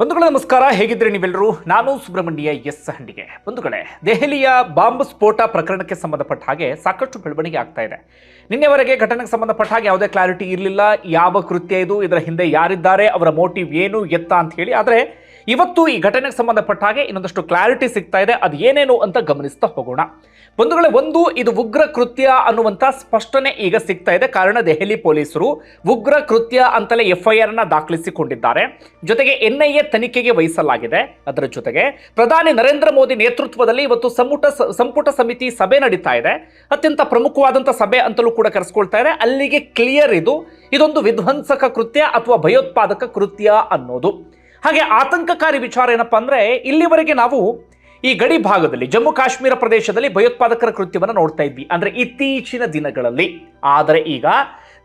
ಬಂಧುಗಳೇ, ನಮಸ್ಕಾರ. ಹೇಗಿದ್ರೆ ನೀವೆಲ್ಲರೂ? ನಾನು ಸುಬ್ರಹ್ಮಣ್ಯ ಎಸ್ ಹಂಡಿಗೆ. ಬಂಧುಗಳೇ, ದೆಹಲಿಯ ಬಾಂಬ್ ಸ್ಫೋಟ ಪ್ರಕರಣಕ್ಕೆ ಸಂಬಂಧಪಟ್ಟ ಹಾಗೆ ಸಾಕಷ್ಟು ಬೆಳವಣಿಗೆ ಆಗ್ತಾ ಇದೆ. ನಿನ್ನೆವರೆಗೆ ಘಟನೆಗೆ ಸಂಬಂಧಪಟ್ಟ ಹಾಗೆ ಯಾವುದೇ ಕ್ಲಾರಿಟಿ ಇರಲಿಲ್ಲ. ಯಾವ ಕೃತ್ಯ ಇದು? ಇದರ ಹಿಂದೆ ಯಾರಿದ್ದಾರೆ? ಅವರ ಮೋಟಿವ್ ಏನು? ಎತ್ತ ಅಂತ ಹೇಳಿ. ಆದರೆ ಇವತ್ತು ಈ ಘಟನೆಗೆ ಸಂಬಂಧಪಟ್ಟ ಹಾಗೆ ಇನ್ನೊಂದಷ್ಟು ಕ್ಲಾರಿಟಿ ಸಿಗ್ತಾ ಇದೆ. ಅದು ಏನೇನು ಅಂತ ಗಮನಿಸ್ತಾ ಹೋಗೋಣ. ಬಂಧುಗಳೇ, ಒಂದು, ಇದು ಉಗ್ರ ಕೃತ್ಯ ಅನ್ನುವಂಥ ಸ್ಪಷ್ಟನೆ ಈಗ ಸಿಗ್ತಾ ಇದೆ. ಕಾರಣ, ದೆಹಲಿ ಪೊಲೀಸರು ಉಗ್ರ ಕೃತ್ಯ ಅಂತಲೇ ಎಫ್ಐಆರ್ ಐ ಆರ್ನ ದಾಖಲಿಸಿಕೊಂಡಿದ್ದಾರೆ. ಜೊತೆಗೆ ಎನ್ಐಎ ತನಿಖೆಗೆ ವಹಿಸಲಾಗಿದೆ. ಅದರ ಜೊತೆಗೆ ಪ್ರಧಾನಿ ನರೇಂದ್ರ ಮೋದಿ ನೇತೃತ್ವದಲ್ಲಿ ಇವತ್ತು ಸಂಪುಟ ಸಂಪುಟ ಸಮಿತಿ ಸಭೆ ನಡೀತಾ ಇದೆ. ಅತ್ಯಂತ ಪ್ರಮುಖವಾದಂಥ ಸಭೆ ಅಂತಲೂ ಕೂಡ ಕರೆಸ್ಕೊಳ್ತಾ ಇದೆ. ಅಲ್ಲಿಗೆ ಕ್ಲಿಯರ್ ಇದು. ಇದೊಂದು ವಿಧ್ವಂಸಕ ಕೃತ್ಯ ಅಥವಾ ಭಯೋತ್ಪಾದಕ ಕೃತ್ಯ ಅನ್ನೋದು. ಹಾಗೆ ಆತಂಕಕಾರಿ ವಿಚಾರ ಏನಪ್ಪಾ ಅಂದ್ರೆ, ಇಲ್ಲಿವರೆಗೆ ನಾವು ಈ ಗಡಿ ಭಾಗದಲ್ಲಿ ಜಮ್ಮು ಕಾಶ್ಮೀರ ಪ್ರದೇಶದಲ್ಲಿ ಭಯೋತ್ಪಾದಕರ ಕೃತ್ಯವನ್ನು ನೋಡ್ತಾ ಇದ್ವಿ. ಅಂದ್ರೆ ಇತ್ತೀಚಿನ ದಿನಗಳಲ್ಲಿ. ಆದರೆ ಈಗ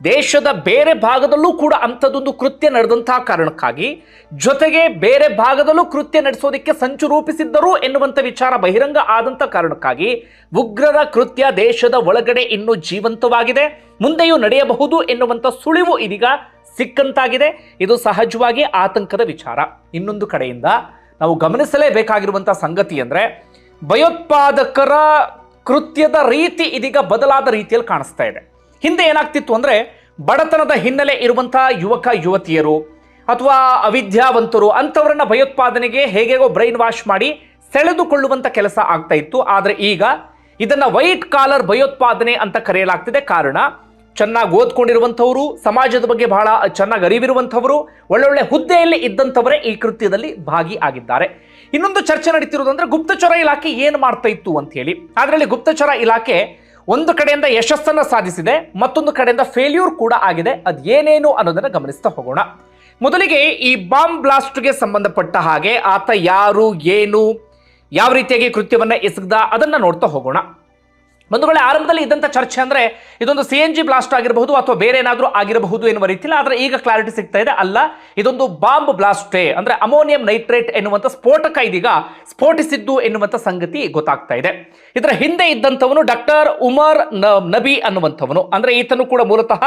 ದೇಶದ ಬೇರೆ ಭಾಗದಲ್ಲೂ ಕೂಡ ಅಂಥದ್ದೊಂದು ಕೃತ್ಯ ನಡೆದಂತಹ ಕಾರಣಕ್ಕಾಗಿ ಜೊತೆಗೆ ಬೇರೆ ಭಾಗದಲ್ಲೂ ಕೃತ್ಯ ನಡೆಸೋದಕ್ಕೆ ಸಂಚು ರೂಪಿಸಿದ್ದರು ಎನ್ನುವಂಥ ವಿಚಾರ ಬಹಿರಂಗ ಆದಂಥ ಕಾರಣಕ್ಕಾಗಿ ಉಗ್ರರ ಕೃತ್ಯ ದೇಶದ ಒಳಗಡೆ ಇನ್ನೂ ಜೀವಂತವಾಗಿದೆ. ಮುಂದೆಯೂ ನಡೆಯಬಹುದು ಎನ್ನುವಂಥ ಸುಳಿವು ಇದೀಗ ಸಿಕ್ಕಂತಾಗಿದೆ. ಇದು ಸಹಜವಾಗಿ ಆತಂಕದ ವಿಚಾರ. ಇನ್ನೊಂದು ಕಡೆಯಿಂದ ನಾವು ಗಮನಿಸಲೇಬೇಕಾಗಿರುವಂಥ ಸಂಗತಿ ಅಂದರೆ ಭಯೋತ್ಪಾದಕರ ಕೃತ್ಯದ ರೀತಿ ಇದೀಗ ಬದಲಾದ ರೀತಿಯಲ್ಲಿ ಕಾಣಿಸ್ತಾ ಇದೆ. ಹಿಂದೆ ಏನಾಗ್ತಿತ್ತು ಅಂದರೆ ಬಡತನದ ಹಿನ್ನೆಲೆ ಇರುವಂಥ ಯುವಕ, ಯುವತಿಯರು ಅಥವಾ ಅವಿದ್ಯಾವಂತರು ಅಂಥವರನ್ನ ಭಯೋತ್ಪಾದನೆಗೆ ಹೇಗೆಗೋ ಬ್ರೈನ್ ವಾಶ್ ಮಾಡಿ ಸೆಳೆದುಕೊಳ್ಳುವಂಥ ಕೆಲಸ ಆಗ್ತಾ ಇತ್ತು. ಆದರೆ ಈಗ ಇದನ್ನ ವೈಟ್ ಕಾಲರ್ ಭಯೋತ್ಪಾದನೆ ಅಂತ ಕರೆಯಲಾಗ್ತಿದೆ. ಕಾರಣ ಚೆನ್ನಾಗಿ ಓದ್ಕೊಂಡಿರುವಂಥವರು, ಸಮಾಜದ ಬಗ್ಗೆ ಬಹಳ ಚೆನ್ನಾಗಿ ಅರಿವಿರುವಂಥವರು, ಒಳ್ಳೊಳ್ಳೆ ಹುದ್ದೆಯಲ್ಲಿ ಇದ್ದಂಥವರೇ ಈ ಕೃತ್ಯದಲ್ಲಿ ಭಾಗಿ ಆಗಿದ್ದಾರೆ. ಇನ್ನೊಂದು ಚರ್ಚೆ ನಡೀತಿರೋದಂದ್ರೆ ಗುಪ್ತಚರ ಇಲಾಖೆ ಏನು ಮಾಡ್ತಾ ಇತ್ತು ಅಂತ ಹೇಳಿ. ಅದರಲ್ಲಿ ಗುಪ್ತಚರ ಇಲಾಖೆ ಒಂದು ಕಡೆಯಿಂದ ಯಶಸ್ಸನ್ನು ಸಾಧಿಸಿದೆ, ಮತ್ತೊಂದು ಕಡೆಯಿಂದ ಫೇಲ್ಯೂರ್ ಕೂಡ ಆಗಿದೆ. ಅದು ಏನೇನು ಅನ್ನೋದನ್ನು ಗಮನಿಸ್ತಾ ಹೋಗೋಣ. ಮೊದಲಿಗೆ ಈ ಬಾಂಬ್ ಬ್ಲಾಸ್ಟ್ಗೆ ಸಂಬಂಧಪಟ್ಟ ಹಾಗೆ ಆತ ಯಾರು, ಏನು, ಯಾವ ರೀತಿಯಾಗಿ ಕೃತ್ಯವನ್ನು ಎಸಗ್ದ ಅದನ್ನು ನೋಡ್ತಾ ಹೋಗೋಣ. ಬಂಧುಗಳೇ, ಆರಂಭದಲ್ಲಿ ಇದ್ದಂಥ ಚರ್ಚೆ ಅಂದ್ರೆ ಇದೊಂದು ಸಿ ಎನ್ ಜಿ ಬ್ಲಾಸ್ಟ್ ಆಗಿರಬಹುದು ಅಥವಾ ಬೇರೆ ಏನಾದರೂ ಆಗಿರಬಹುದು ಎನ್ನುವ ರೀತಿಯಲ್ಲಿ, ಆದರೆ ಈಗ ಕ್ಲಾರಿಟಿ ಸಿಗ್ತಾ ಇದೆ. ಅಲ್ಲ, ಇದೊಂದು ಬಾಂಬ್ ಬ್ಲಾಸ್ಟೇ ಅಂದ್ರೆ ಅಮೋನಿಯಂ ನೈಟ್ರೇಟ್ ಎನ್ನುವಂಥ ಸ್ಫೋಟಕ ಇದೀಗ ಸ್ಫೋಟಿಸಿದ್ದು ಎನ್ನುವಂಥ ಸಂಗತಿ ಗೊತ್ತಾಗ್ತಾ ಇದೆ. ಇದರ ಹಿಂದೆ ಇದ್ದಂಥವನು ಡಾಕ್ಟರ್ ಉಮರ್ ನಬಿ ಅನ್ನುವಂಥವನು. ಅಂದ್ರೆ ಈತನು ಕೂಡ ಮೂಲತಃ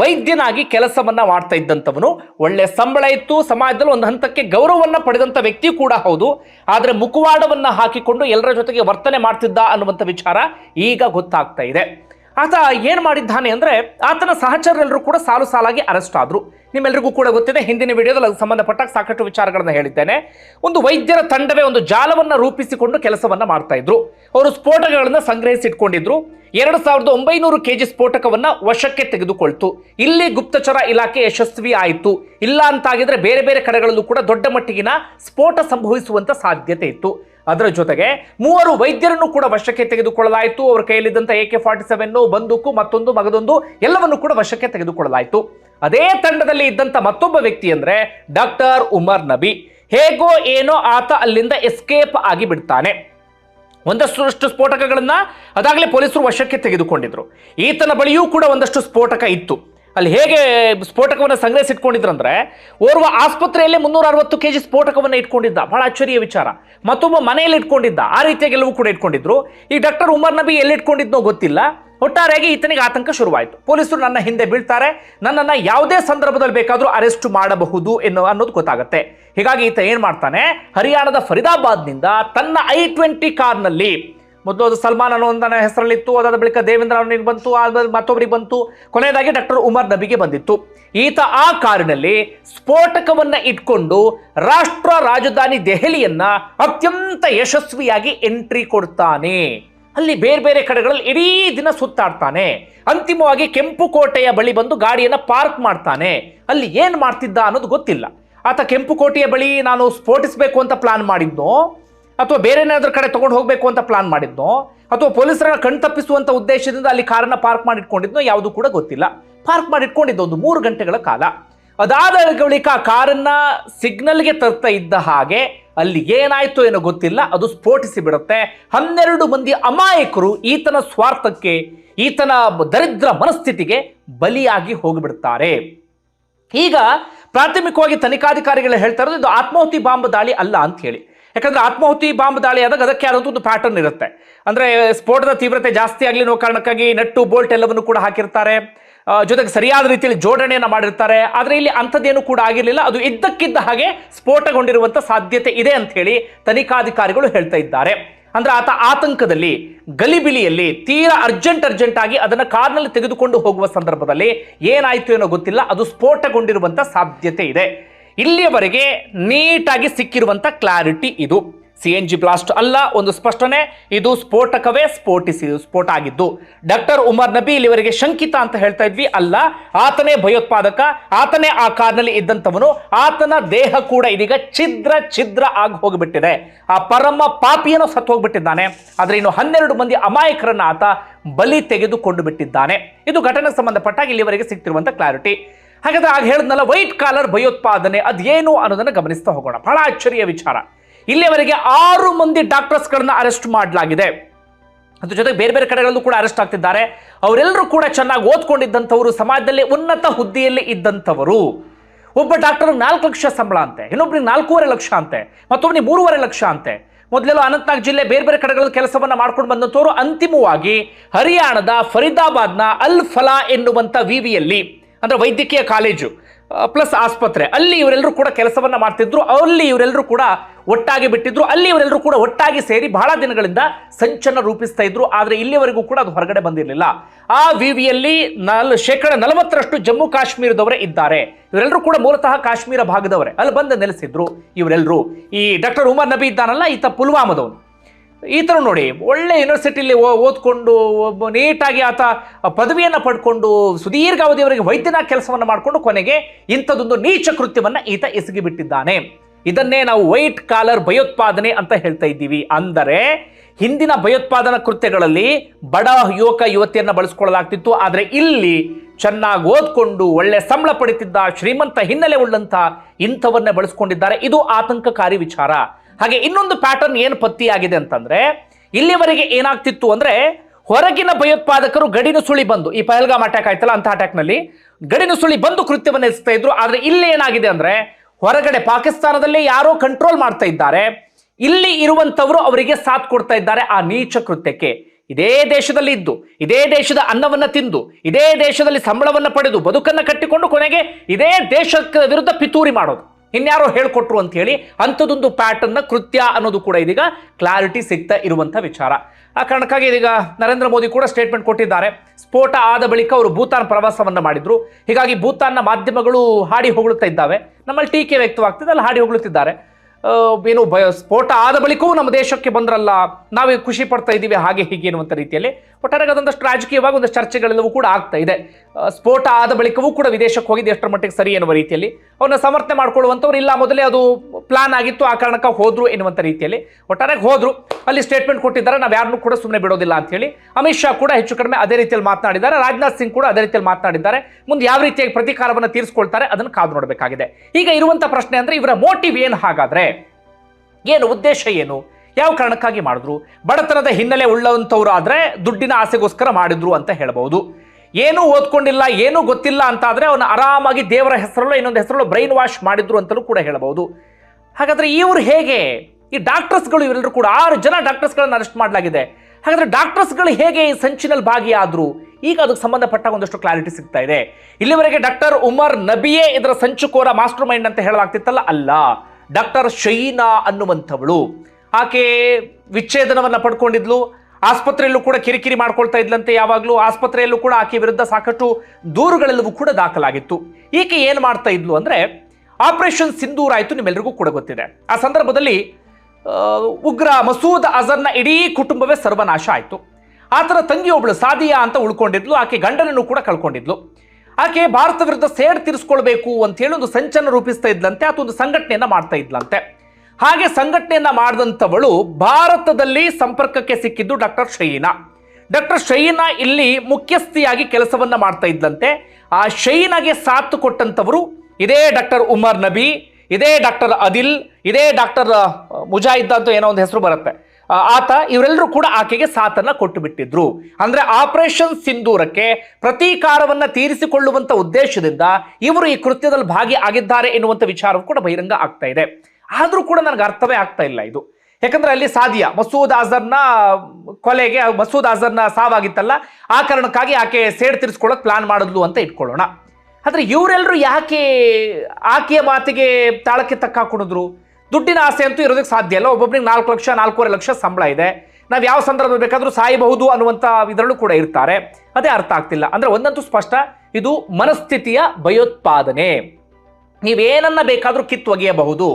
ವೈದ್ಯನಾಗಿ ಕೆಲಸವನ್ನ ಮಾಡ್ತಾ ಇದ್ದಂಥವನು. ಒಳ್ಳೆ ಸಂಬಳ ಇತ್ತು, ಸಮಾಜದಲ್ಲಿ ಒಂದು ಹಂತಕ್ಕೆ ಗೌರವವನ್ನು ಪಡೆದಂಥ ವ್ಯಕ್ತಿ ಕೂಡ ಹೌದು. ಆದರೆ ಮುಖವಾಡವನ್ನು ಹಾಕಿಕೊಂಡು ಎಲ್ಲರ ಜೊತೆಗೆ ವರ್ತನೆ ಮಾಡ್ತಿದ್ದ ಅನ್ನುವಂಥ ವಿಚಾರ ಈಗ ಗೊತ್ತಾಗ್ತಾ ಇದೆ. ಆತ ಏನು ಮಾಡಿದ್ದಾನೆ ಅಂದ್ರೆ ಆತನ ಸಹಚರರೆಲ್ಲರೂ ಕೂಡ ಸಾಲು ಸಾಲಾಗಿ ಅರೆಸ್ಟ್ ಆದ್ರು. ನಿಮ್ಮೆಲ್ಲರಿಗೂ ಕೂಡ ಗೊತ್ತಿದೆ, ಹಿಂದಿನ ವಿಡಿಯೋದಲ್ಲಿ ಅದಕ್ಕೆ ಸಂಬಂಧಪಟ್ಟ ಸಾಕಷ್ಟು ವಿಚಾರಗಳನ್ನು ಹೇಳಿದ್ದೇನೆ. ಒಂದು ವೈದ್ಯರ ತಂಡವೇ ಒಂದು ಜಾಲವನ್ನ ರೂಪಿಸಿಕೊಂಡು ಕೆಲಸವನ್ನ ಮಾಡ್ತಾ ಇದ್ರು. ಅವರು ಸ್ಫೋಟಗಳನ್ನ ಸಂಗ್ರಹಿಸಿಟ್ಕೊಂಡಿದ್ರು ಎರಡು ಸಾವಿರದ ಒಂಬೈನೂರು ಕೆಜಿ ಸ್ಫೋಟಕವನ್ನ ವಶಕ್ಕೆ ತೆಗೆದುಕೊಳ್ತು. ಇಲ್ಲಿ ಗುಪ್ತಚರ ಇಲಾಖೆ ಯಶಸ್ವಿ ಆಯಿತು. ಇಲ್ಲ ಅಂತಾಗಿದ್ರೆ ಬೇರೆ ಬೇರೆ ಕಡೆಗಳಲ್ಲೂ ಕೂಡ ದೊಡ್ಡ ಮಟ್ಟಿಗಿನ ಸ್ಫೋಟ ಸಂಭವಿಸುವಂತ ಸಾಧ್ಯತೆ ಇತ್ತು. ಅದರ ಜೊತೆಗೆ ಮೂವರು ವೈದ್ಯರನ್ನು ಕೂಡ ವಶಕ್ಕೆ ತೆಗೆದುಕೊಳ್ಳಲಾಯಿತು. ಅವರ ಕೈಯಲ್ಲಿದ್ದಂಥ ಎ ಕೆ ಫಾರ್ಟಿ ಸೆವೆನ್ ಬಂದೂಕು, ಮತ್ತೊಂದು, ಮಗದೊಂದು ಎಲ್ಲವನ್ನು ಕೂಡ ವಶಕ್ಕೆ ತೆಗೆದುಕೊಳ್ಳಲಾಯಿತು. ಅದೇ ತಂಡದಲ್ಲಿ ಇದ್ದಂಥ ಮತ್ತೊಬ್ಬ ವ್ಯಕ್ತಿ ಅಂದ್ರೆ ಡಾಕ್ಟರ್ ಉಮರ್ ನಬಿ. ಹೇಗೋ ಏನೋ ಆತ ಅಲ್ಲಿಂದ ಎಸ್ಕೇಪ್ ಆಗಿ ಬಿಡ್ತಾನೆ. ಒಂದಷ್ಟು ಸ್ಫೋಟಕಗಳನ್ನ ಅದಾಗಲೇ ಪೊಲೀಸರು ವಶಕ್ಕೆ ತೆಗೆದುಕೊಂಡಿದ್ರು. ಈತನ ಬಳಿಯೂ ಕೂಡ ಒಂದಷ್ಟು ಸ್ಫೋಟಕ ಇತ್ತು. ಅಲ್ಲಿ ಹೇಗೆ ಸ್ಫೋಟಕವನ್ನು ಸಂಗ್ರಹಿಸಿಟ್ಕೊಂಡಿದ್ರಂದ್ರೆ, ಓರ್ವ ಆಸ್ಪತ್ರೆಯಲ್ಲೇ ಮುನ್ನೂರ ಅರವತ್ತು ಕೆ ಜಿ ಸ್ಫೋಟಕವನ್ನು ಇಟ್ಕೊಂಡಿದ್ದ. ಬಹಳ ಅಚ್ಚರಿಯ ವಿಚಾರ. ಮತ್ತೊಬ್ಬ ಮನೆಯಲ್ಲಿ ಇಟ್ಕೊಂಡಿದ್ದ. ಆ ರೀತಿಯಾಗೆಲ್ಲವೂ ಕೂಡ ಇಟ್ಕೊಂಡಿದ್ರು. ಈ ಡಾಕ್ಟರ್ ಉಮರ್ ನಬಿ ಎಲ್ಲಿ ಇಟ್ಕೊಂಡಿದ್ನೋ ಗೊತ್ತಿಲ್ಲ. ಒಟ್ಟಾರೆಯಾಗಿ ಈತನಿಗೆ ಆತಂಕ ಶುರುವಾಯಿತು. ಪೊಲೀಸರು ನನ್ನ ಹಿಂದೆ ಬೀಳ್ತಾರೆ. ನನ್ನನ್ನು ಯಾವುದೇ ಸಂದರ್ಭದಲ್ಲಿ ಬೇಕಾದರೂ ಅರೆಸ್ಟ್ ಮಾಡಬಹುದು ಎನ್ನುವ ಅನ್ನೋದು ಗೊತ್ತಾಗುತ್ತೆ. ಹೀಗಾಗಿ ಈತ ಏನು ಮಾಡ್ತಾನೆ? ಹರಿಯಾಣದ ಫರೀದಾಬಾದ್ನಿಂದ ತನ್ನ ಐ ಟ್ವೆಂಟಿ ಕಾರ್ನಲ್ಲಿ ಮೊದಲು ಅದು ಸಲ್ಮಾನ್ ಅನ್ನೋ ಒಂದನ ಹೆಸರಲ್ಲಿತ್ತು, ಅದಾದ ಬಳಿಕ ದೇವೇಂದ್ರ ಅವನಿಗೆ ಬಂತು ಆದ್ಮೇಲೆ ಮತ್ತೊಬ್ಬರಿಗೆ ಬಂತು. ಕೊನೆಯದಾಗಿ ಡಾಕ್ಟರ್ ಉಮರ್ ನಬಿಗೆ ಬಂದಿತ್ತು. ಈತ ಆ ಕಾರಿನಲ್ಲಿ ಸ್ಫೋಟಕವನ್ನ ಇಟ್ಕೊಂಡು ರಾಷ್ಟ್ರ ರಾಜಧಾನಿ ದೆಹಲಿಯನ್ನ ಅತ್ಯಂತ ಯಶಸ್ವಿಯಾಗಿ ಎಂಟ್ರಿ ಕೊಡ್ತಾನೆ. ಅಲ್ಲಿ ಬೇರೆ ಬೇರೆ ಕಡೆಗಳಲ್ಲಿ ಇಡೀ ದಿನ ಸುತ್ತಾಡ್ತಾನೆ. ಅಂತಿಮವಾಗಿ ಕೆಂಪು ಕೋಟೆಯ ಬಳಿ ಬಂದು ಗಾಡಿಯನ್ನು ಪಾರ್ಕ್ ಮಾಡ್ತಾನೆ. ಅಲ್ಲಿ ಏನು ಮಾಡ್ತಿದ್ದ ಅನ್ನೋದು ಗೊತ್ತಿಲ್ಲ. ಆತ ಕೆಂಪು ಕೋಟೆಯ ಬಳಿ ನಾನು ಸ್ಫೋಟಿಸಬೇಕು ಅಂತ ಪ್ಲಾನ್ ಮಾಡಿದ್ನೋ ಅಥವಾ ಬೇರೆ ಏನಾದ್ರೂ ಕಡೆ ತಗೊಂಡು ಹೋಗಬೇಕು ಅಂತ ಪ್ಲಾನ್ ಮಾಡಿದ್ನೋ, ಅಥವಾ ಪೊಲೀಸರ ಪೊಲೀಸರನ್ನ ಕಣ್ತಪ್ಪಿಸುವಂತ ಉದ್ದೇಶದಿಂದ ಅಲ್ಲಿ ಕಾರನ್ನ ಪಾರ್ಕ್ ಮಾಡಿಟ್ಕೊಂಡಿದ್ನೋ ಯಾವುದು ಕೂಡ ಗೊತ್ತಿಲ್ಲ. ಪಾರ್ಕ್ ಮಾಡಿಟ್ಕೊಂಡಿದ್ದ ಒಂದು ಮೂರು ಗಂಟೆಗಳ ಕಾಲ. ಅದಾದ ಬಳಿಕ ಕಾರನ್ನ ಸಿಗ್ನಲ್ಗೆ ತರ್ತಾ ಇದ್ದ ಹಾಗೆ ಅಲ್ಲಿ ಏನಾಯ್ತು ಏನೋ ಗೊತ್ತಿಲ್ಲ, ಅದು ಸ್ಫೋಟಿಸಿ ಬಿಡುತ್ತೆ. ಹನ್ನೆರಡು ಮಂದಿ ಅಮಾಯಕರು ಈತನ ಸ್ವಾರ್ಥಕ್ಕೆ, ಈತನ ದರಿದ್ರ ಮನಸ್ಥಿತಿಗೆ ಬಲಿಯಾಗಿ ಹೋಗಿಬಿಡುತ್ತಾರೆ ಈಗ ಪ್ರಾಥಮಿಕವಾಗಿ ತನಿಖಾಧಿಕಾರಿಗಳು ಹೇಳ್ತಾ ಇರೋದು ಇದು ಆತ್ಮಾಹುತಿ ಬಾಂಬ್ ದಾಳಿ ಅಲ್ಲ ಅಂತ ಹೇಳಿ. ಯಾಕಂದ್ರೆ ಆತ್ಮಾಹುತಿ ಬಾಂಬ್ ದಾಳಿ ಆದಾಗ ಅದಕ್ಕೆ ಆದಂಥ ಒಂದು ಪ್ಯಾಟರ್ನ್ ಇರುತ್ತೆ. ಅಂದ್ರೆ ಸ್ಫೋಟದ ತೀವ್ರತೆ ಜಾಸ್ತಿ ಆಗಲಿ ಅನ್ನೋ ಕಾರಣಕ್ಕಾಗಿ ನಟ್ಟು, ಬೋಲ್ಟ್ ಎಲ್ಲವನ್ನು ಕೂಡ ಹಾಕಿರ್ತಾರೆ. ಜೊತೆಗೆ ಸರಿಯಾದ ರೀತಿಯಲ್ಲಿ ಜೋಡಣೆಯನ್ನು ಮಾಡಿರ್ತಾರೆ. ಆದರೆ ಇಲ್ಲಿ ಅಂಥದ್ದೇನು ಕೂಡ ಆಗಿರಲಿಲ್ಲ. ಅದು ಇದ್ದಕ್ಕಿದ್ದ ಹಾಗೆ ಸ್ಫೋಟಗೊಂಡಿರುವಂಥ ಸಾಧ್ಯತೆ ಇದೆ ಅಂತ ಹೇಳಿ ತನಿಖಾಧಿಕಾರಿಗಳು ಹೇಳ್ತಾ ಇದ್ದಾರೆ. ಅಂದ್ರೆ ಆತ ಆತಂಕದಲ್ಲಿ, ಗಲಿಬಿಲಿಯಲ್ಲಿ ತೀರಾ ಅರ್ಜೆಂಟ್ ಅರ್ಜೆಂಟ್ ಆಗಿ ಅದನ್ನು ಕಾರ್ನಲ್ಲಿ ತೆಗೆದುಕೊಂಡು ಹೋಗುವ ಸಂದರ್ಭದಲ್ಲಿ ಏನಾಯಿತು ಏನೋ ಗೊತ್ತಿಲ್ಲ. ಅದು ಸ್ಫೋಟಗೊಂಡಿರುವಂಥ ಸಾಧ್ಯತೆ ಇದೆ. ಇಲ್ಲಿಯವರೆಗೆ ನೀಟಾಗಿ ಸಿಕ್ಕಿರುವಂತ ಕ್ಲಾರಿಟಿ ಇದು. ಸಿ ಎನ್ ಜಿ ಬ್ಲಾಸ್ಟ್ ಅಲ್ಲ, ಒಂದು ಸ್ಪಷ್ಟನೆ. ಇದು ಸ್ಫೋಟಕವೇ ಸ್ಫೋಟಿಸಿ, ಸ್ಫೋಟ ಆಗಿದ್ದು. ಡಾಕ್ಟರ್ ಉಮರ್ ನಬಿ ಇಲ್ಲಿವರೆಗೆ ಶಂಕಿತ ಅಂತ ಹೇಳ್ತಾ ಇದ್ವಿ, ಅಲ್ಲ, ಆತನೇ ಭಯೋತ್ಪಾದಕ, ಆತನೇ ಆ ಕಾರ್ನಲ್ಲಿ ಇದ್ದಂಥವನು, ಆತನ ದೇಹ ಕೂಡ ಇದೀಗ ಛಿದ್ರ ಛಿದ್ರ ಆಗಿ ಹೋಗಿಬಿಟ್ಟಿದೆ. ಆ ಪರಮ ಪಾಪಿಯನ್ನು ಸತ್ತು ಹೋಗ್ಬಿಟ್ಟಿದ್ದಾನೆ. ಆದರೆ ಇನ್ನು ಹನ್ನೆರಡು ಮಂದಿ ಅಮಾಯಕರನ್ನ ಆತ ಬಲಿ ತೆಗೆದುಕೊಂಡು ಬಿಟ್ಟಿದ್ದಾನೆ. ಇದು ಘಟನೆಗೆ ಸಂಬಂಧಪಟ್ಟಾಗಿ ಇಲ್ಲಿವರೆಗೆ ಸಿಗ್ತಿರುವಂಥ ಕ್ಲಾರಿಟಿ ಹಾಗಾದ್ರೆ ಆಗ ಹೇಳಿದ್ನಲ್ಲ, ವೈಟ್ ಕಾಲರ್ ಭಯೋತ್ಪಾದನೆ, ಅದೇನು ಅನ್ನೋದನ್ನ ಗಮನಿಸ್ತಾ ಹೋಗೋಣ. ಬಹಳ ಅಚ್ಚರಿಯ ವಿಚಾರ. ಇಲ್ಲಿಯವರೆಗೆ ಆರು ಮಂದಿ ಡಾಕ್ಟರ್ಸ್ಗಳನ್ನ ಅರೆಸ್ಟ್ ಮಾಡಲಾಗಿದೆ. ಅದ್ರ ಜೊತೆಗೆ ಬೇರೆ ಬೇರೆ ಕಡೆಗಳಲ್ಲೂ ಕೂಡ ಅರೆಸ್ಟ್ ಆಗ್ತಿದ್ದಾರೆ. ಅವರೆಲ್ಲರೂ ಕೂಡ ಚೆನ್ನಾಗಿ ಓದ್ಕೊಂಡಿದ್ದಂಥವರು, ಸಮಾಜದಲ್ಲಿ ಉನ್ನತ ಹುದ್ದೆಯಲ್ಲಿ ಇದ್ದಂಥವರು. ಒಬ್ಬ ಡಾಕ್ಟರ್ ನಾಲ್ಕು ಲಕ್ಷ ಸಂಬಳ ಅಂತೆ, ಇನ್ನೊಬ್ರಿಗೆ ನಾಲ್ಕೂವರೆ ಲಕ್ಷ ಅಂತೆ, ಮತ್ತೊಬ್ಬನಿಗೆ ಮೂರುವರೆ ಲಕ್ಷ ಅಂತೆ. ಮೊದಲೆಲ್ಲ ಅನಂತನಾಗ್ ಜಿಲ್ಲೆ ಬೇರೆ ಬೇರೆ ಕಡೆಗಳಲ್ಲಿ ಕೆಲಸವನ್ನು ಮಾಡ್ಕೊಂಡು ಬಂದಂಥವರು ಅಂತಿಮವಾಗಿ ಹರಿಯಾಣದ ಫರೀದಾಬಾದ್ನ ಅಲ್ ಫಲಾ ಎನ್ನುವಂಥ ವಿವಿಯಲ್ಲಿ ಅಂದ್ರೆ ವೈದ್ಯಕೀಯ ಕಾಲೇಜು ಪ್ಲಸ್ ಆಸ್ಪತ್ರೆ, ಅಲ್ಲಿ ಇವರೆಲ್ಲರೂ ಕೂಡ ಕೆಲಸವನ್ನು ಮಾಡ್ತಿದ್ರು, ಅಲ್ಲಿ ಇವರೆಲ್ಲರೂ ಕೂಡ ಒಟ್ಟಾಗಿ ಬಿಟ್ಟಿದ್ರು, ಅಲ್ಲಿ ಇವರೆಲ್ಲರೂ ಕೂಡ ಒಟ್ಟಾಗಿ ಸೇರಿ ಬಹಳ ದಿನಗಳಿಂದ ಸಂಚನ ರೂಪಿಸ್ತಾ ಇದ್ರು, ಆದರೆ ಇಲ್ಲಿವರೆಗೂ ಕೂಡ ಅದು ಹೊರಗಡೆ ಬಂದಿರಲಿಲ್ಲ. ಆ ವಿವಿಯಲ್ಲಿ ನಲ್, ಶೇಕಡ ನಲವತ್ತರಷ್ಟು ಜಮ್ಮು ಕಾಶ್ಮೀರದವರೇ ಇದ್ದಾರೆ. ಇವರೆಲ್ಲರೂ ಕೂಡ ಮೂಲತಃ ಕಾಶ್ಮೀರ ಭಾಗದವರೇ. ಅಲ್ಲಿ ಬಂದು ನೆಲೆಸಿದ್ರು ಇವರೆಲ್ಲರೂ. ಈ ಡಾಕ್ಟರ್ ಉಮರ್ ನಬಿ ಇದ್ದಾನಲ್ಲ, ಈತ ಪುಲ್ವಾಮದವನು. ಈ ಥರ ನೋಡಿ, ಒಳ್ಳೆ ಯೂನಿವರ್ಸಿಟಿಲಿ ಓದ್ಕೊಂಡು, ಒಬ್ಬ ನೀಟಾಗಿ ಆತ ಪದವಿಯನ್ನು ಪಡ್ಕೊಂಡು ಸುದೀರ್ಘಾವಧಿಯವರೆಗೆ ವೈದ್ಯನ ಕೆಲಸವನ್ನು ಮಾಡಿಕೊಂಡು ಕೊನೆಗೆ ಇಂಥದ್ದೊಂದು ನೀಚ ಕೃತ್ಯವನ್ನು ಈತ ಎಸಗಿಬಿಟ್ಟಿದ್ದಾನೆ ಇದನ್ನೇ ನಾವು ವೈಟ್ ಕಾಲರ್ ಭಯೋತ್ಪಾದನೆ ಅಂತ ಹೇಳ್ತಾ ಇದ್ದೀವಿ. ಅಂದರೆ, ಹಿಂದಿನ ಭಯೋತ್ಪಾದನಾ ಕೃತ್ಯಗಳಲ್ಲಿ ಬಡ ಯುವಕ ಯುವತಿಯನ್ನು ಬಳಸ್ಕೊಳ್ಳಲಾಗ್ತಿತ್ತು. ಆದರೆ ಇಲ್ಲಿ ಚೆನ್ನಾಗಿ ಓದ್ಕೊಂಡು, ಒಳ್ಳೆ ಸಂಬಳ ಪಡಿತಿದ್ದ ಶ್ರೀಮಂತ ಹಿನ್ನೆಲೆ ಉಳ್ಳಂಥ ಇಂಥವನ್ನೇ ಬಳಸ್ಕೊಂಡಿದ್ದಾರೆ. ಇದು ಆತಂಕಕಾರಿ ವಿಚಾರ. ಹಾಗೆ ಇನ್ನೊಂದು ಪ್ಯಾಟರ್ನ್ ಏನು ಪತ್ತೆಯಾಗಿದೆ ಅಂತಂದ್ರೆ, ಇಲ್ಲಿವರೆಗೆ ಏನಾಗ್ತಿತ್ತು ಅಂದ್ರೆ, ಹೊರಗಿನ ಭಯೋತ್ಪಾದಕರು ಗಡಿನ ಸುಳಿ ಬಂದು, ಈ ಪಹಲ್ಗಾಮ್ ಅಟ್ಯಾಕ್ ಆಯ್ತಲ್ಲ ಅಂತ ಅಟ್ಯಾಕ್ನಲ್ಲಿ ಗಡಿನ ಸುಳಿ ಬಂದು ಕೃತ್ಯವನ್ನು ಎಸ್ತಾ ಇದ್ರು, ಆದ್ರೆ ಇಲ್ಲಿ ಏನಾಗಿದೆ ಅಂದ್ರೆ, ಹೊರಗಡೆ ಪಾಕಿಸ್ತಾನದಲ್ಲಿ ಯಾರೋ ಕಂಟ್ರೋಲ್ ಮಾಡ್ತಾ ಇದ್ದಾರೆ, ಇಲ್ಲಿ ಇರುವಂತವರು ಅವರಿಗೆ ಸಾಥ್ ಕೊಡ್ತಾ ಇದ್ದಾರೆ ಆ ನೀಚ ಕೃತ್ಯಕ್ಕೆ. ಇದೇ ದೇಶದಲ್ಲಿ ಇದ್ದು, ಇದೇ ದೇಶದ ಅನ್ನವನ್ನ ತಿಂದು, ಇದೇ ದೇಶದಲ್ಲಿ ಸಂಬಳವನ್ನ ಪಡೆದು, ಬದುಕನ್ನ ಕಟ್ಟಿಕೊಂಡು ಕೊನೆಗೆ ಇದೇ ದೇಶಕ್ಕೆ ವಿರುದ್ಧ ಪಿತೂರಿ ಮಾಡೋದು. ಇನ್ಯಾರೋ ಹೇಳ್ಕೊಟ್ರು ಅಂತ ಹೇಳಿ ಅಂಥದ್ದೊಂದು ಪ್ಯಾಟರ್ನ್ ಕೃತ್ಯ ಅನ್ನೋದು ಕೂಡ ಇದೀಗ ಕ್ಲಾರಿಟಿ ಸಿಗ್ತಾ ಇರುವಂಥ ವಿಚಾರ. ಆ ಕಾರಣಕ್ಕಾಗಿ ಇದೀಗ ನರೇಂದ್ರ ಮೋದಿ ಕೂಡ ಸ್ಟೇಟ್ಮೆಂಟ್ ಕೊಟ್ಟಿದ್ದಾರೆ. ಸ್ಫೋಟ ಆದ ಬಳಿಕ ಅವರು ಭೂತಾನ್ ಪ್ರವಾಸವನ್ನ ಮಾಡಿದ್ರು. ಹೀಗಾಗಿ ಭೂತಾನ್ನ ಮಾಧ್ಯಮಗಳು ಹಾಡಿ ಹೊಗಳುತ್ತಾ ಇದ್ದಾವೆ. ನಮ್ಮಲ್ಲಿ ಟೀಕೆ ವ್ಯಕ್ತವಾಗ್ತಿದೆ, ಅಲ್ಲಿ ಹಾಡಿ ಹೊಗಳುತ್ತಿದ್ದಾರೆ. ಏನು ಭಯ, ಸ್ಫೋಟ ಆದ ಬಳಿಕವೂ ನಮ್ಮ ದೇಶಕ್ಕೆ ಬಂದ್ರಲ್ಲ, ನಾವೇ ಖುಷಿ ಪಡ್ತಾ ಇದ್ದೀವಿ, ಹಾಗೆ ಹೀಗೆ ಅನ್ನುವಂಥ ರೀತಿಯಲ್ಲಿ ಒಟ್ಟಾರೆ ಅದೊಂದಷ್ಟು ರಾಜಕೀಯವಾಗಿ ಒಂದಷ್ಟು ಚರ್ಚೆಗಳೆಲ್ಲವೂ ಕೂಡ ಆಗ್ತಾ ಇದೆ. ಸ್ಫೋಟ ಆದ ಬಳಿಕವೂ ಕೂಡ ವಿದೇಶಕ್ಕೆ ಹೋಗಿದ್ದು ಎಷ್ಟರ ಮಟ್ಟಿಗೆ ಸರಿ ಎನ್ನುವ ರೀತಿಯಲ್ಲಿ ಅವನ್ನ ಸಮರ್ಥನೆ ಮಾಡ್ಕೊಳ್ಳುವಂಥವ್ರು ಇಲ್ಲ. ಮೊದಲೇ ಅದು ಪ್ಲಾನ್ ಆಗಿತ್ತು, ಆ ಕಾರಣಕ್ಕೆ ಹೋದ್ರು ಎನ್ನುವಂಥ ರೀತಿಯಲ್ಲಿ. ಒಟ್ಟಾರೆ ಹೋದ್ರು. ಅಲ್ಲಿ ಸ್ಟೇಟ್ಮೆಂಟ್ ಕೊಟ್ಟಿದ್ದಾರೆ. ನಾವು ಯಾರನ್ನೂ ಕೂಡ ಸುಮ್ಮನೆ ಬಿಡೋದಿಲ್ಲ ಅಂತ ಹೇಳಿ ಅಮಿತ್ ಶಾ ಕೂಡ ಹೆಚ್ಚು ಕಡಿಮೆ ಅದೇ ರೀತಿಯಲ್ಲಿ ಮಾತನಾಡಿದ್ದಾರೆ. ರಾಜನಾಥ್ ಸಿಂಗ್ ಕೂಡ ಅದೇ ರೀತಿಯಲ್ಲಿ ಮಾತನಾಡಿದ್ದಾರೆ. ಮುಂದೆ ಯಾವ ರೀತಿಯಾಗಿ ಪ್ರತೀಕಾರವನ್ನು ತೀರಿಸ್ಕೊಳ್ತಾರೆ ಅದನ್ನು ಕಾದು ನೋಡಬೇಕಾಗಿದೆ ಈಗ ಇರುವಂಥ ಪ್ರಶ್ನೆ ಅಂದ್ರೆ ಇವರ ಮೋಟಿವ್ ಏನು ಹಾಗಾದ್ರೆ? ಏನು ಉದ್ದೇಶ ಏನು? ಯಾವ ಕಾರಣಕ್ಕಾಗಿ ಮಾಡಿದ್ರು? ಬಡತನದ ಹಿನ್ನೆಲೆ ಉಳ್ಳವಂಥವ್ರು ಆದರೆ ದುಡ್ಡಿನ ಆಸೆಗೋಸ್ಕರ ಮಾಡಿದ್ರು ಅಂತ ಹೇಳಬಹುದು. ಏನೂ ಓದ್ಕೊಂಡಿಲ್ಲ, ಏನೂ ಗೊತ್ತಿಲ್ಲ ಅಂತ ಆದ್ರೆ ಅವನ ಆರಾಮಾಗಿ ದೇವರ ಹೆಸರಲ್ಲೋ ಇನ್ನೊಂದು ಹೆಸರಲ್ಲೋ ಬ್ರೈನ್ ವಾಶ್ ಮಾಡಿದ್ರು ಅಂತಲೂ ಕೂಡ ಹೇಳಬಹುದು ಹಾಗಾದರೆ ಇವರು ಹೇಗೆ? ಈ ಡಾಕ್ಟರ್ಸ್ಗಳು ಇವರೆಲ್ಲರೂ ಕೂಡ ಆರು ಜನ ಡಾಕ್ಟರ್ಸ್ಗಳನ್ನು ಅರೆಸ್ಟ್ ಮಾಡಲಾಗಿದೆ. ಹಾಗಾದರೆ ಡಾಕ್ಟರ್ಸ್ಗಳು ಹೇಗೆ ಈ ಸಂಚಿನಲ್ಲಿ ಭಾಗಿಯಾದರು? ಈಗ ಅದಕ್ಕೆ ಸಂಬಂಧಪಟ್ಟ ಒಂದಷ್ಟು ಕ್ಲಾರಿಟಿ ಸಿಗ್ತಾ ಇದೆ. ಇಲ್ಲಿವರೆಗೆ ಡಾಕ್ಟರ್ ಉಮರ್ ನಬಿಯೇ ಇದರ ಸಂಚುಕೋರ ಮಾಸ್ಟರ್ ಮೈಂಡ್ ಅಂತ ಹೇಳಲಾಗ್ತಿತ್ತಲ್ಲ? ಅಲ್ಲ, ಡಾಕ್ಟರ್ ಶೈನಾ ಅನ್ನುವಂಥವಳು. ಆಕೆ ವಿಚ್ಛೇದನವನ್ನು ಪಡ್ಕೊಂಡಿದ್ಲು. ಆಸ್ಪತ್ರೆಯಲ್ಲೂ ಕೂಡ ಕಿರಿಕಿರಿ ಮಾಡ್ಕೊಳ್ತಾ ಇದ್ಲಂತೆ ಯಾವಾಗಲೂ. ಆಸ್ಪತ್ರೆಯಲ್ಲೂ ಕೂಡ ಆಕೆ ವಿರುದ್ಧ ಸಾಕಷ್ಟು ದೂರುಗಳೆಲ್ಲವೂ ಕೂಡ ದಾಖಲಾಗಿತ್ತು. ಈಕೆ ಏನು ಮಾಡ್ತಾ ಇದ್ಲು ಅಂದರೆ, ಆಪರೇಷನ್ ಸಿಂಧೂರ್ ಆಯಿತು ನಿಮ್ಮೆಲ್ಲರಿಗೂ ಕೂಡ ಗೊತ್ತಿದೆ. ಆ ಸಂದರ್ಭದಲ್ಲಿ ಉಗ್ರ ಮಸೂದ್ ಅಜರ್ನ ಇಡೀ ಕುಟುಂಬವೇ ಸರ್ವನಾಶ ಆಯಿತು. ಆತನ ತಂಗಿ ಒಬ್ಳು ಸಾದಿಯಾ ಅಂತ ಉಳ್ಕೊಂಡಿದ್ಲು, ಆಕೆ ಗಂಡನನ್ನು ಕೂಡ ಕಳ್ಕೊಂಡಿದ್ಲು. ಆಕೆ ಭಾರತ ವಿರುದ್ಧ ಸೇಡ್ ತೀರಿಸ್ಕೊಳ್ಬೇಕು ಅಂತ ಹೇಳಿ ಒಂದು ಸಂಚನ ರೂಪಿಸ್ತಾ ಇದ್ಲಂತೆ, ಆತ ಒಂದು ಸಂಘಟನೆಯನ್ನ ಮಾಡ್ತಾ ಇದ್ಲಂತೆ. ಹಾಗೆ ಸಂಘಟನೆಯನ್ನ ಮಾಡಿದಂಥವಳು ಭಾರತದಲ್ಲಿ ಸಂಪರ್ಕಕ್ಕೆ ಸಿಕ್ಕಿದ್ದು ಡಾಕ್ಟರ್ ಶೈನಾ. ಡಾಕ್ಟರ್ ಶೈನಾ ಇಲ್ಲಿ ಮುಖ್ಯಸ್ಥಿಯಾಗಿ ಕೆಲಸವನ್ನ ಮಾಡ್ತಾ ಇದ್ದಂತೆ ಆ ಶೈನಾಗೆ ಸಾಥ್ ಕೊಟ್ಟಂಥವರು ಇದೇ ಡಾಕ್ಟರ್ ಉಮರ್ ನಬಿ, ಇದೇ ಡಾಕ್ಟರ್ ಅದಿಲ್, ಇದೇ ಡಾಕ್ಟರ್ ಮುಜಾಹಿದ್ ಅಂತ ಏನೋ ಒಂದು ಹೆಸರು ಬರುತ್ತೆ. ಆತ ಇವರೆಲ್ಲರೂ ಕೂಡ ಆಕೆಗೆ ಸಾಥನ್ನ ಕೊಟ್ಟು ಬಿಟ್ಟಿದ್ರು. ಅಂದ್ರೆ ಆಪರೇಷನ್ ಸಿಂಧೂರಕ್ಕೆ ಪ್ರತೀಕಾರವನ್ನ ತೀರಿಸಿಕೊಳ್ಳುವಂತ ಉದ್ದೇಶದಿಂದ ಇವರು ಈ ಕೃತ್ಯದಲ್ಲಿ ಭಾಗಿ ಆಗಿದ್ದಾರೆ ಎನ್ನುವಂತ ವಿಚಾರವೂ ಕೂಡ ಬಹಿರಂಗ ಆಗ್ತಾ ಇದೆ. ಆದ್ರೂ ಕೂಡ ನನಗೆ ಅರ್ಥವೇ ಆಗ್ತಾ ಇಲ್ಲ ಇದು. ಯಾಕಂದ್ರೆ ಅಲ್ಲಿ ಸಾದಿಯಾ, ಮಸೂದ್ ಅಜರ್ನ ಕೊಲೆಗೆ, ಮಸೂದ್ ಅಜರ್ನ ಸಾವಾಗಿತ್ತಲ್ಲ, ಆ ಕಾರಣಕ್ಕಾಗಿ ಆಕೆ ಸೇಡ್ ತೀರಿಸ್ಕೊಳ್ಳೋಕೆ ಪ್ಲಾನ್ ಮಾಡಿದ್ಲು ಅಂತ ಇಟ್ಕೊಳ್ಳೋಣ. ಆದರೆ ಇವರೆಲ್ಲರೂ ಯಾಕೆ ಆಕೆಯ ಮಾತಿಗೆ ತಾಳಕ್ಕೆ ತಕ್ಕ ಹಾಕೊಂಡಿದ್ರು? ದುಡ್ಡಿನ ಆಸೆ ಅಂತೂ ಇರೋದಕ್ಕೆ ಸಾಧ್ಯ ಇಲ್ಲ. ಒಬ್ಬೊಬ್ಬರಿಗೆ ನಾಲ್ಕು ಲಕ್ಷ, ನಾಲ್ಕೂವರೆ ಲಕ್ಷ ಸಂಬಳ ಇದೆ. ನಾವು ಯಾವ ಸಂದರ್ಭದಲ್ಲಿ ಬೇಕಾದರೂ ಸಾಯಬಹುದು ಅನ್ನುವಂಥ ಇದರಲ್ಲೂ ಕೂಡ ಇರ್ತಾರೆ. ಅದೇ ಅರ್ಥ ಆಗ್ತಿಲ್ಲ. ಅಂದ್ರೆ ಒಂದಂತೂ ಸ್ಪಷ್ಟ, ಇದು ಮನಸ್ಥಿತಿಯ ಭಯೋತ್ಪಾದನೆ. ನೀವೇನನ್ನ ಬೇಕಾದರೂ ಕಿತ್ತು ಒಗೆಯಬಹುದು.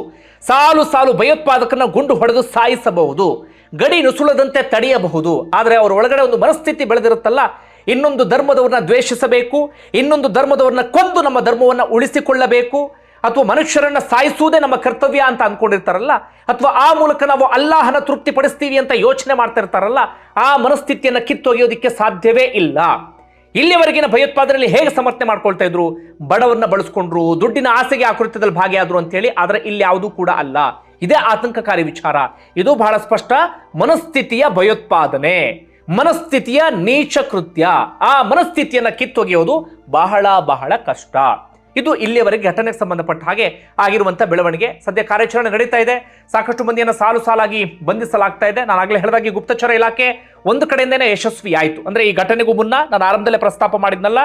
ಸಾಲು ಸಾಲು ಭಯೋತ್ಪಾದಕನ ಗುಂಡು ಹೊಡೆದು ಸಾಯಿಸಬಹುದು. ಗಡಿ ನುಸುಳದಂತೆ ತಡೆಯಬಹುದು. ಆದರೆ ಅವರ ಒಳಗಡೆ ಒಂದು ಮನಸ್ಥಿತಿ ಬೆಳೆದಿರುತ್ತಲ್ಲ, ಇನ್ನೊಂದು ಧರ್ಮದವ್ರನ್ನ ದ್ವೇಷಿಸಬೇಕು, ಇನ್ನೊಂದು ಧರ್ಮದವ್ರನ್ನ ಕೊಂದು ನಮ್ಮ ಧರ್ಮವನ್ನು ಉಳಿಸಿಕೊಳ್ಳಬೇಕು, ಅಥವಾ ಮನುಷ್ಯರನ್ನ ಸಾಯಿಸುವುದೇ ನಮ್ಮ ಕರ್ತವ್ಯ ಅಂತ ಅಂದ್ಕೊಂಡಿರ್ತಾರಲ್ಲ ಅಥವಾ ಆ ಮೂಲಕ ನಾವು ಅಲ್ಲಾಹನ ತೃಪ್ತಿಪಡಿಸ್ತೀವಿ ಅಂತ ಯೋಚನೆ ಮಾಡ್ತಾ ಇರ್ತಾರಲ್ಲ ಆ ಮನಸ್ಥಿತಿಯನ್ನು ಕಿತ್ತೊಗೆಯೋದಕ್ಕೆ ಸಾಧ್ಯವೇ ಇಲ್ಲ. ಇಲ್ಲಿವರೆಗಿನ ಭಯೋತ್ಪಾದನೆಯಲ್ಲಿ ಹೇಗೆ ಸಮರ್ಥನೆ ಮಾಡ್ಕೊಳ್ತಾ ಇದ್ರು? ಬಡವರನ್ನ ಬಳಸ್ಕೊಂಡ್ರು, ದುಡ್ಡಿನ ಆಸೆಗೆ ಆ ಕೃತ್ಯದಲ್ಲಿ ಅಂತ ಅಂತೇಳಿ, ಆದರೆ ಇಲ್ಲಿ ಯಾವುದೂ ಕೂಡ ಅಲ್ಲ. ಇದೇ ಆತಂಕಕಾರಿ ವಿಚಾರ. ಇದು ಬಹಳ ಸ್ಪಷ್ಟ. ಮನಸ್ಥಿತಿಯ ಭಯೋತ್ಪಾದನೆ. ಮನಸ್ಥಿತಿಯ ನೀಚ ಕೃತ್ಯ ಆ ಮನಸ್ಥಿತಿಯನ್ನ ಕಿತ್ತೊಗೆಯೋದು ಬಹಳ ಬಹಳ ಕಷ್ಟ. ಇದು ಇಲ್ಲಿಯವರೆಗೆ ಘಟನೆಗೆ ಸಂಬಂಧಪಟ್ಟ ಹಾಗೆ ಆಗಿರುವಂಥ ಬೆಳವಣಿಗೆ. ಸದ್ಯ ಕಾರ್ಯಾಚರಣೆ ನಡೀತಾ ಇದೆ. ಸಾಕಷ್ಟು ಮಂದಿಯನ್ನು ಸಾಲು ಸಾಲಾಗಿ ಬಂಧಿಸಲಾಗ್ತಾ ಇದೆ. ನಾನು ಆಗಲೇ ಹೇಳಿದಾಗೆ ಗುಪ್ತಚರ ಇಲಾಖೆ ಒಂದು ಕಡೆಯಿಂದನೇ ಯಶಸ್ವಿ ಆಯಿತು ಅಂದ್ರೆ ಈ ಘಟನೆಗೂ ಮುನ್ನ ನಾನು ಆರಂಭದಲ್ಲೇ ಪ್ರಸ್ತಾಪ ಮಾಡಿದ್ನಲ್ಲ,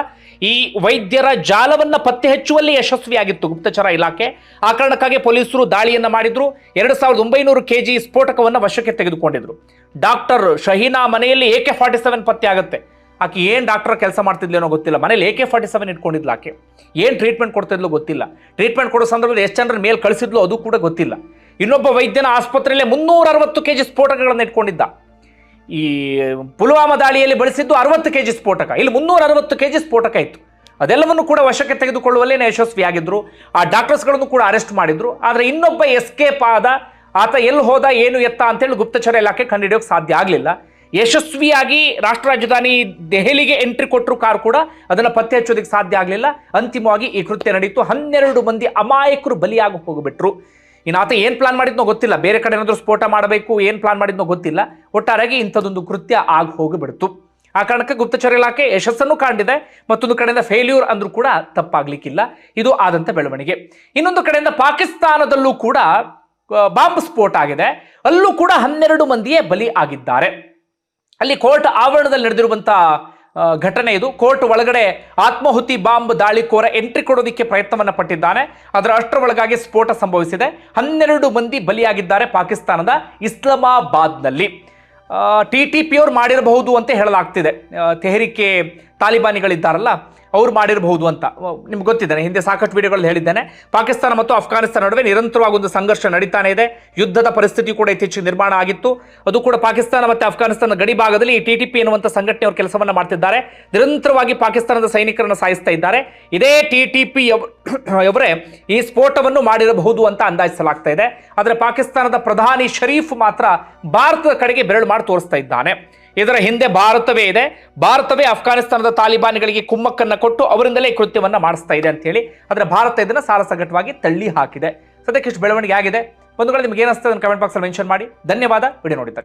ಈ ವೈದ್ಯರ ಜಾಲವನ್ನ ಪತ್ತೆ ಹಚ್ಚುವಲ್ಲಿ ಯಶಸ್ವಿಯಾಗಿತ್ತು ಗುಪ್ತಚರ ಇಲಾಖೆ. ಆ ಕಾರಣಕ್ಕಾಗಿ ಪೊಲೀಸರು ದಾಳಿಯನ್ನ ಮಾಡಿದ್ರು. ಎರಡು ಸಾವಿರದ ಒಂಬೈನೂರು ಕೆಜಿ ಸ್ಫೋಟಕವನ್ನು ವಶಕ್ಕೆ ತೆಗೆದುಕೊಂಡಿದ್ರು. ಡಾಕ್ಟರ್ ಶಹೀನಾ ಮನೆಯಲ್ಲಿ ಎ ಕೆ ಫಾರ್ಟಿ ಸೆವೆನ್ ಪತ್ತೆ ಆಗುತ್ತೆ? ಆಕೆ ಏನು ಡಾಕ್ಟರ್ ಕೆಲಸ ಮಾಡ್ತಿದ್ಲೇನೋ ಗೊತ್ತಿಲ್ಲ. ಮನೇಲಿ ಎ ಕೆ ಫಾರ್ಟಿ ಸೆವೆನ್ ಇಟ್ಕೊಂಡಿದ್ಲು ಆಕೆ. ಏನು ಟ್ರೀಟ್ಮೆಂಟ್ ಕೊಡ್ತಿದ್ಲು ಗೊತ್ತಿಲ್ಲ. ಟ್ರೀಟ್ಮೆಂಟ್ ಕೊಡೋ ಸಂದರ್ಭದಲ್ಲಿ ಎಷ್ಟು ಜನರ ಮೇಲೆ ಕಳಿಸಿದ್ಲು ಅದು ಕೂಡ ಗೊತ್ತಿಲ್ಲ. ಇನ್ನೊಬ್ಬ ವೈದ್ಯನ ಆಸ್ಪತ್ರೆಯಲ್ಲಿ ಮುನ್ನೂರ ಅರವತ್ತು ಕೆ ಜಿ ಸ್ಫೋಟಕಗಳನ್ನು ಇಟ್ಕೊಂಡಿದ್ದ. ಈ ಪುಲ್ವಾಮಾ ದಾಳಿಯಲ್ಲಿ ಬಳಸಿದ್ದು ಅರವತ್ತು ಕೆ ಜಿ ಸ್ಫೋಟಕ. ಇಲ್ಲಿ ಮುನ್ನೂರ ಅರವತ್ತು ಕೆ ಜಿ ಸ್ಫೋಟಕ ಇತ್ತು. ಅದೆಲ್ಲವನ್ನು ಕೂಡ ವಶಕ್ಕೆ ತೆಗೆದುಕೊಳ್ಳುವಲ್ಲೇ ಯಶಸ್ವಿಯಾಗಿದ್ದರು ಆ ಡಾಕ್ಟರ್ಸ್ಗಳನ್ನು ಕೂಡ ಅರೆಸ್ಟ್ ಮಾಡಿದ್ರು. ಆದರೆ ಇನ್ನೊಬ್ಬ ಎಸ್ಕೇಪ್ ಆದ, ಆತ ಎಲ್ಲಿ ಹೋದ, ಏನು ಎತ್ತ ಅಂತೇಳಿ ಗುಪ್ತಚರ ಇಲಾಖೆ ಕಂಡುಹಿಡಿಯೋಕೆ ಸಾಧ್ಯ ಆಗಲಿಲ್ಲ. ಯಶಸ್ವಿಯಾಗಿ ರಾಷ್ಟ್ರ ರಾಜಧಾನಿ ದೆಹಲಿಗೆ ಎಂಟ್ರಿ ಕೊಟ್ಟರು ಕಾರ್ ಕೂಡ ಅದನ್ನು ಪತ್ತೆ ಹಚ್ಚೋದಕ್ಕೆ ಸಾಧ್ಯ ಆಗಲಿಲ್ಲ. ಅಂತಿಮವಾಗಿ ಈ ಕೃತ್ಯ ನಡೀತು. ಹನ್ನೆರಡು ಮಂದಿ ಅಮಾಯಕರು ಬಲಿಯಾಗಿ ಹೋಗಿಬಿಟ್ರು. ಇನ್ನು ಆತ ಏನು ಪ್ಲಾನ್ ಮಾಡಿದ್ನೋ ಗೊತ್ತಿಲ್ಲ. ಬೇರೆ ಕಡೆ ಏನಾದರೂ ಸ್ಫೋಟ ಮಾಡಬೇಕು, ಏನು ಪ್ಲಾನ್ ಮಾಡಿದ್ನೋ ಗೊತ್ತಿಲ್ಲ. ಒಟ್ಟಾರಾಗಿ ಇಂಥದ್ದೊಂದು ಕೃತ್ಯ ಆಗಿ ಹೋಗಿಬಿಡ್ತು. ಆ ಕಾರಣಕ್ಕೆ ಗುಪ್ತಚರ ಇಲಾಖೆ ಯಶಸ್ಸನ್ನು ಕಾಣಿದೆ ಮತ್ತೊಂದು ಕಡೆಯಿಂದ ಫೇಲ್ಯೂರ್ ಅಂದ್ರೂ ಕೂಡ ತಪ್ಪಾಗ್ಲಿಕ್ಕಿಲ್ಲ. ಇದು ಆದಂಥ ಬೆಳವಣಿಗೆ. ಇನ್ನೊಂದು ಕಡೆಯಿಂದ ಪಾಕಿಸ್ತಾನದಲ್ಲೂ ಕೂಡ ಬಾಂಬ್ ಸ್ಫೋಟ ಆಗಿದೆ. ಅಲ್ಲೂ ಕೂಡ ಹನ್ನೆರಡು ಮಂದಿಯೇ ಬಲಿ ಆಗಿದ್ದಾರೆ. ಅಲ್ಲಿ ಕೋರ್ಟ್ ಆವರಣದಲ್ಲಿ ನಡೆದಿರುವಂತಹ ಘಟನೆ ಇದು. ಕೋರ್ಟ್ ಒಳಗಡೆ ಆತ್ಮಾಹುತಿ ಬಾಂಬ್ ದಾಳಿಕೋರ ಎಂಟ್ರಿ ಕೊಡೋದಕ್ಕೆ ಪ್ರಯತ್ನವನ್ನ ಪಟ್ಟಿದ್ದಾನೆ. ಅದರ ಅಷ್ಟರ ಒಳಗಾಗಿ ಸ್ಫೋಟ ಸಂಭವಿಸಿದೆ. ಹನ್ನೆರಡು ಮಂದಿ ಬಲಿಯಾಗಿದ್ದಾರೆ ಪಾಕಿಸ್ತಾನದ ಇಸ್ಲಾಮಾಬಾದ್ನಲ್ಲಿ. ಟಿ ಟಿ ಪಿ ಮಾಡಿರಬಹುದು ಅಂತ ಹೇಳಲಾಗ್ತಿದೆ. ತೆಹರಿಕೆ ತಾಲಿಬಾನಿಗಳಿದ್ದಾರಲ್ಲ, ಅವ್ರು ಮಾಡಿರಬಹುದು ಅಂತ. ನಿಮ್ಗೆ ಗೊತ್ತಿದೆ, ಹಿಂದೆ ಸಾಕಷ್ಟು ವಿಡಿಯೋಗಳಲ್ಲಿ ಹೇಳಿದ್ದೇನೆ. ಪಾಕಿಸ್ತಾನ ಮತ್ತು ಅಫ್ಘಾನಿಸ್ತಾನ ನಡುವೆ ನಿರಂತರವಾಗಿ ಒಂದು ಸಂಘರ್ಷ ನಡೀತಾನೆ ಇದೆ. ಯುದ್ಧದ ಪರಿಸ್ಥಿತಿ ಕೂಡ ಇತ್ತೀಚೆಗೆ ನಿರ್ಮಾಣ ಆಗಿತ್ತು. ಅದು ಕೂಡ ಪಾಕಿಸ್ತಾನ ಮತ್ತು ಅಫ್ಘಾನಿಸ್ತಾನ ಗಡಿ ಭಾಗದಲ್ಲಿ ಟಿ ಟಿ ಪಿ ಎನ್ನುವಂಥ ಸಂಘಟನೆ ಅವರು ಕೆಲಸವನ್ನ ಮಾಡ್ತಿದ್ದಾರೆ. ನಿರಂತರವಾಗಿ ಪಾಕಿಸ್ತಾನದ ಸೈನಿಕರನ್ನು ಸಾಯಿಸ್ತಾ ಇದ್ದಾರೆ. ಇದೇ ಟಿ ಟಿ ಪಿ ಅವರೇ ಈ ಸ್ಫೋಟವನ್ನು ಮಾಡಿರಬಹುದು ಅಂತ ಅಂದಾಜಿಸಲಾಗ್ತಾ ಇದೆ. ಆದರೆ ಪಾಕಿಸ್ತಾನದ ಪ್ರಧಾನಿ ಶರೀಫ್ ಮಾತ್ರ ಭಾರತದ ಕಡೆಗೆ ಬೆರಳು ಮಾಡಿ ತೋರಿಸ್ತಾ ಇದ್ದಾನೆ. ಇದರ ಹಿಂದೆ ಭಾರತವೇ ಇದೆ. ಭಾರತವೇ ಅಫ್ಘಾನಿಸ್ತಾನದ ತಾಲಿಬಾನ್ಗಳಿಗೆ ಕುಮ್ಮಕ್ಕನ್ನ ಕೊಟ್ಟು ಅವರಿಂದಲೇ ಕೃತ್ಯವನ್ನು ಮಾಡಿಸ್ತಾ ಇದೆ ಅಂತ ಹೇಳಿ ಆದರೆ ಭಾರತ ಇದನ್ನ ಸಾರಸಗಟವಾಗಿ ತಳ್ಳಿ ಹಾಕಿದೆ. ಸದ್ಯಕ್ಕೆ ಇಷ್ಟು ಬೆಳವಣಿಗೆ ಆಗಿದೆ. ಒಂದು ನಿಮ್ಗೆ ಏನಿಸ್ತದೆ ಕಮೆಂಟ್ ಬಾಕ್ಸ್ ಮೆನ್ಷನ್ ಮಾಡಿ. ಧನ್ಯವಾದ. ವಿಡಿಯೋ ನೋಡಿದ್ದಕ್ಕೆ.